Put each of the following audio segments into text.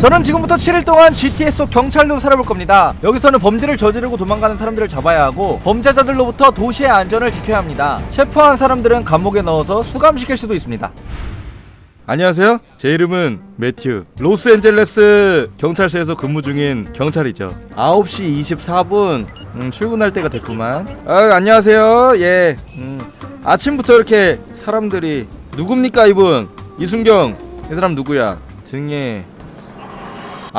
저는 지금부터 7일 동안 GTA 속 경찰로 살아볼 겁니다. 여기서는 범죄를 저지르고 도망가는 사람들을 잡아야 하고 범죄자들로부터 도시의 안전을 지켜야 합니다. 체포한 사람들은 감옥에 넣어서 수감시킬 수도 있습니다. 안녕하세요. 제 이름은 매튜. 로스앤젤레스 경찰서에서 근무 중인 경찰이죠. 9시 24분 음, 출근할 때가 됐구만. 아, 안녕하세요. 예. 음, 아침부터 이렇게 사람들이 누굽니까 이분? 이순경. 이 사람 누구야? 등에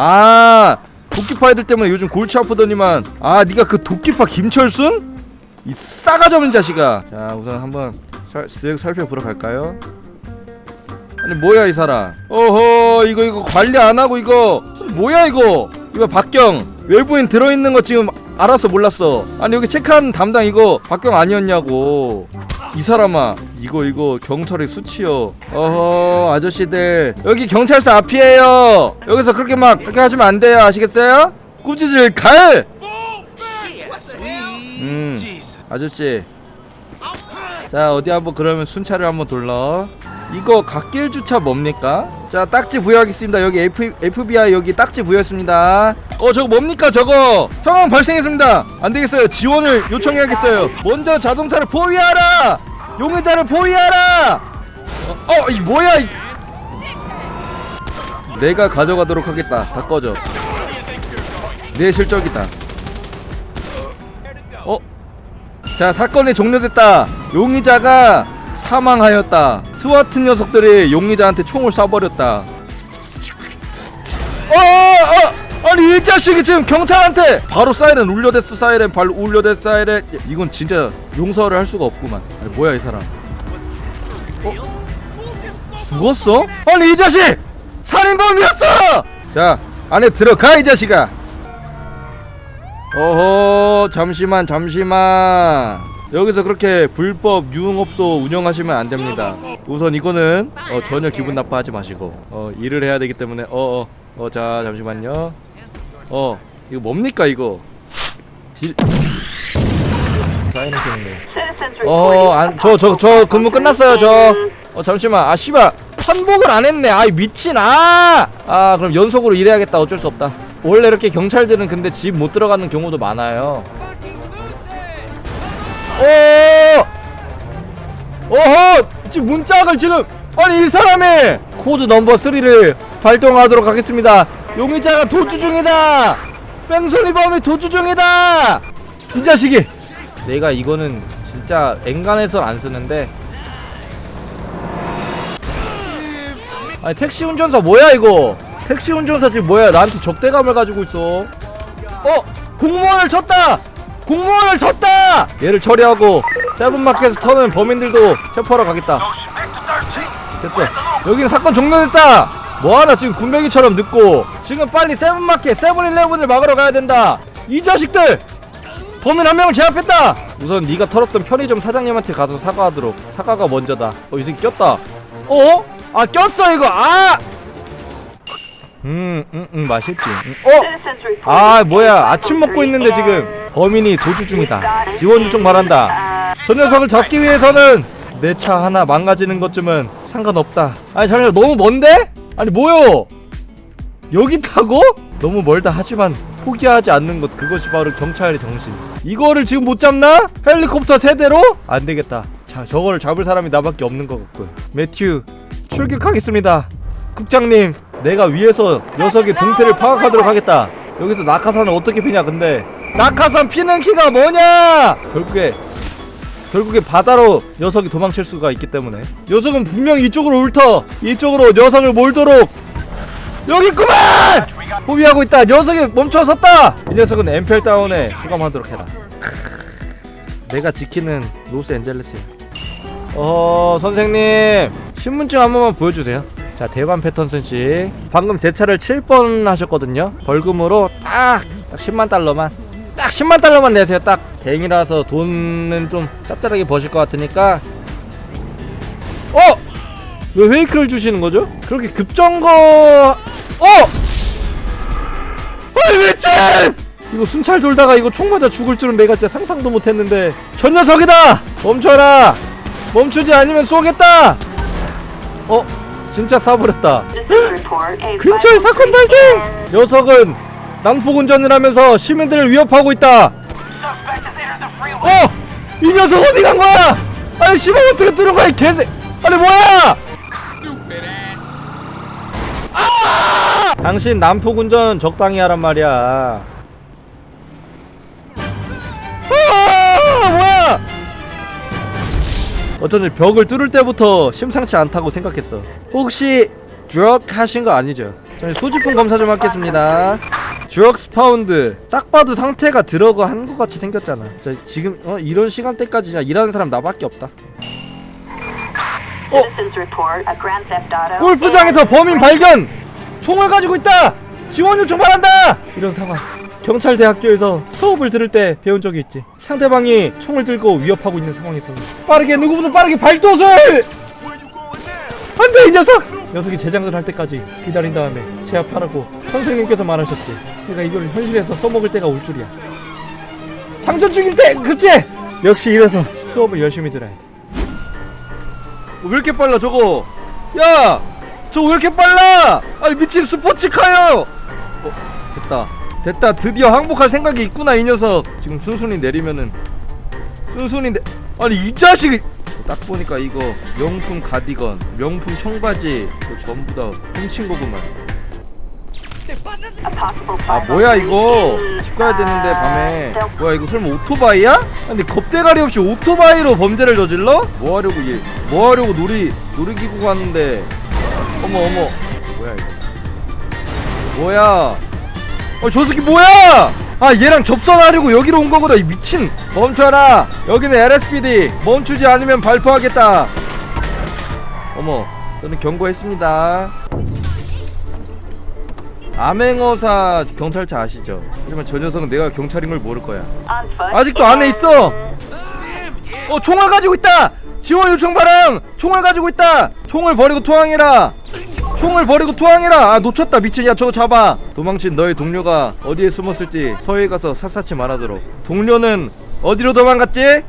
아 도끼파 애들 때문에 요즘 골치 아프더니만. 아 네가 그 도끼파 김철순? 이 싸가지 없는 자식아. 자 우선 한번 살, 쓱 살펴보러 갈까요? 아니 뭐야 이 사람? 어허 이거 이거 관리 안 하고 이거. 뭐야 이거? 이거 박경. 외부인 들어있는 거 지금 알았어 몰랐어. 아니 여기 체크하는 담당 이거 박경 아니었냐고 이 사람아 이거 이거 경찰의 수치요 어허 아저씨들 여기 경찰서 앞이에요 여기서 그렇게 막 그렇게 하시면 안 돼요 아시겠어요? 꾸짖을 갈! 음 아저씨 자 어디 한번 그러면 순찰을 한번 돌러 이거 갓길 주차 뭡니까? 자 딱지 부여하겠습니다. 여기 F, FBI 여기 딱지 부여했습니다. 어 저거 뭡니까 저거? 상황 발생했습니다. 안되겠어요. 지원을 요청해야겠어요. 먼저 자동차를 포위하라! 용의자를 포위하라! 어, 어, 이 뭐야 이 내가 가져가도록 하겠다. 다 꺼져. 내 실적이다. 어? 자 사건이 종료됐다. 용의자가 사망하였다. 스와트 녀석들이 용의자한테 총을 쏴버렸다. 어, 어, 아니 이 자식이 지금 경찰한테! 바로 사이렌 울려댔어 사이렌. 바로 울려댔어 사이렌. 이건 진짜 용서를 할 수가 없구만. 아니, 뭐야 이 사람. 어? 죽었어? 아니 이 자식! 살인범이었어! 자 안에 들어가 이 자식아. 어허 잠시만 잠시만 여기서 그렇게 불법 유흥업소 운영하시면 안 됩니다. 우선 이거는 어, 전혀 기분 나빠하지 마시고 어, 일을 해야 되기 때문에 어어 어, 자 잠시만요. 어 이거 뭡니까 이거? 딜 어저저 저 저 근무 끝났어요 저. 어 잠시만. 아 씨발. 환복을 안 했네. 아이 미친. 아아 그럼 연속으로 일해야겠다. 어쩔 수 없다. 원래 이렇게 경찰들은 근데 집 못 들어가는 경우도 많아요 오! 어허 지금 문짝을 지금 아니 이 사람이 코드 넘버 3를 발동하도록 하겠습니다. 용의자가 도주 중이다! 뺑소니 범이 도주 중이다! 이 자식이! 내가 이거는 진짜 엔간해서 안 쓰는데. 아니 택시 운전사 뭐야 이거? 택시 운전사 지금 뭐야? 나한테 적대감을 가지고 있어. 어? 공무원을 쳤다 공무원을 쳤다! 얘를 처리하고 짧은 마켓에서 터는 범인들도 체포하러 가겠다. 됐어. 여기는 사건 종료됐다! 뭐하나 지금 군뱅이처럼 늦고. 지금 빨리 세븐마켓 세븐일레븐을 막으러 가야 된다. 이 자식들! 범인 한 명을 제압했다! 우선 네가 털었던 편의점 사장님한테 가서 사과하도록 사과가 먼저다. 어이 새끼 꼈다. 어? 아 꼈어 이거. 아! 음, 음, 음, 맛있지. 음. 어? 아, 뭐야. 아침 먹고 있는데 지금 범인이 도주 중이다. 지원 요청 바란다. 저 녀석을 잡기 위해서는 내 차 하나 망가지는 것쯤은 상관없다. 아니, 잠시만, 너무 먼데? 아니, 뭐요? 여기 타고? 너무 멀다 하지만 포기하지 않는 것 그것이 바로 경찰의 정신. 이거를 지금 못 잡나? 헬리콥터 세대로? 안 되겠다. 자, 저거를 잡을 사람이 나밖에 없는 것 같군. 매튜, 출격하겠습니다. 국장님, 내가 위에서 녀석의 동태를 파악하도록 하겠다. 여기서 낙하산을 어떻게 피냐? 근데 낙하산 피는 키가 뭐냐? 결국에 결국에 바다로 녀석이 도망칠 수가 있기 때문에 녀석은 분명 이쪽으로 훑어 이쪽으로 녀석을 몰도록 여기 있구만! 포비하고 있다. 녀석이 멈춰 섰다. 이 녀석은 엠펠 다운에 수감하도록 해라. 내가 지키는 로스앤젤레스야. 어 선생님 신분증 한 번만 보여주세요. 자 대반 패턴슨 씨 방금 제 차를 7번 하셨거든요. 벌금으로 딱, 딱 10만 달러만 딱 10만 달러만 내세요. 딱 갱이라서 돈은 좀 짭짤하게 버실 것 같으니까 어? 왜 페이크를 주시는 거죠? 그렇게 급정거 어? 아이 미친! 이거 순찰 돌다가 이거 총 맞아 죽을 줄은 내가 진짜 상상도 못했는데 저 녀석이다! 멈춰라! 멈추지 않으면 쏘겠다! 어? 진짜 쏴버렸다 근처에 사건 발생! 녀석은 낭폭 운전을 하면서 시민들을 위협하고 있다. 어! 이 녀석 어디 간 거야? 아니 시발 어떻게 뚫은 거야 이 개새? 아니 뭐야? 아! 당신 난폭 운전 적당히 하란 말이야. 아! 어쩐지 벽을 뚫을 때부터 심상치 않다고 생각했어. 혹시 드럭 하신 거 아니죠? 저는 소지품 검사 좀 하겠습니다. 드럭스 파운드 딱 봐도 상태가 드러그 한것 같이 생겼잖아. 저 지금 어 이런 시간대까지 일하는 사람 나밖에 없다. 어 골프장에서 범인 발견! 총을 가지고 있다! 지원 요청 바란다! 이런 상황. 경찰대학교에서 수업을 들을 때 배운 적이 있지. 상대방이 총을 들고 위협하고 있는 상황에서 빠르게 누구보다 빠르게 발도술! 안돼 이 녀석! 녀석이 재장전 할 때까지 기다린 다음에 제압하라고 선생님께서 말하셨지. 내가 이걸 현실에서 써먹을 때가 올 줄이야. 장전 중일 때 그치? 역시 이래서 수업을 열심히 들어야 돼. 왜 이렇게 빨라 저거? 야! 저거 왜 이렇게 빨라? 아니 미친 스포츠카요! 어, 됐다. 됐다. 드디어 항복할 생각이 있구나 이 녀석. 지금 순순히 내리면은 순순히 내... 아니 이 자식이 딱 보니까 이거 명품 가디건, 명품 청바지 이거 전부 다 훔친 거구만. 아 뭐야 이거 집 가야 되는데 밤에 뭐야 이거 설마 오토바이야? 아, 근데 겁대가리 없이 오토바이로 범죄를 저질러? 뭐 하려고 얘? 뭐 하려고 놀이 놀이기구 가는데 어머 어머 뭐야 이거 뭐야 어저 새끼 뭐야 아 얘랑 접선하려고 여기로 온 거구나 이 미친. 멈춰라. 여기는 LSPD 멈추지 않으면 발포하겠다. 어머 저는 경고했습니다. 암행어사 경찰차 아시죠? 하지만 저 녀석은 내가 경찰인 걸 모를 거야. 아직도 안에 있어! 어 총을 가지고 있다! 지원 요청 바람! 총을 가지고 있다! 총을 버리고 투항해라 총을 버리고 투항해라. 아 놓쳤다. 미친 야. 저거 잡아. 도망친 너의 동료가 어디에 숨었을지 서해에 가서 샅샅이 말하도록. 동료는 어디로 도망갔지?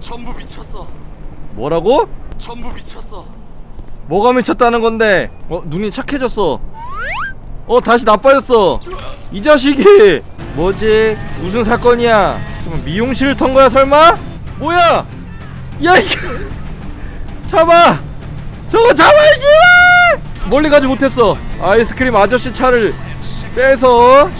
전부 미쳤어. 뭐라고? 전부 미쳤어. 뭐가 미쳤다는 건데? 어 눈이 착해졌어. 어 다시 나빠졌어. 이 자식이. 뭐지? 무슨 사건이야? 그럼 미용실을 턴 거야 설마? 뭐야? 야 이게 잡아. 저거 잡아야지 멀리 가지 못했어. 아이스크림 아저씨 차를 빼서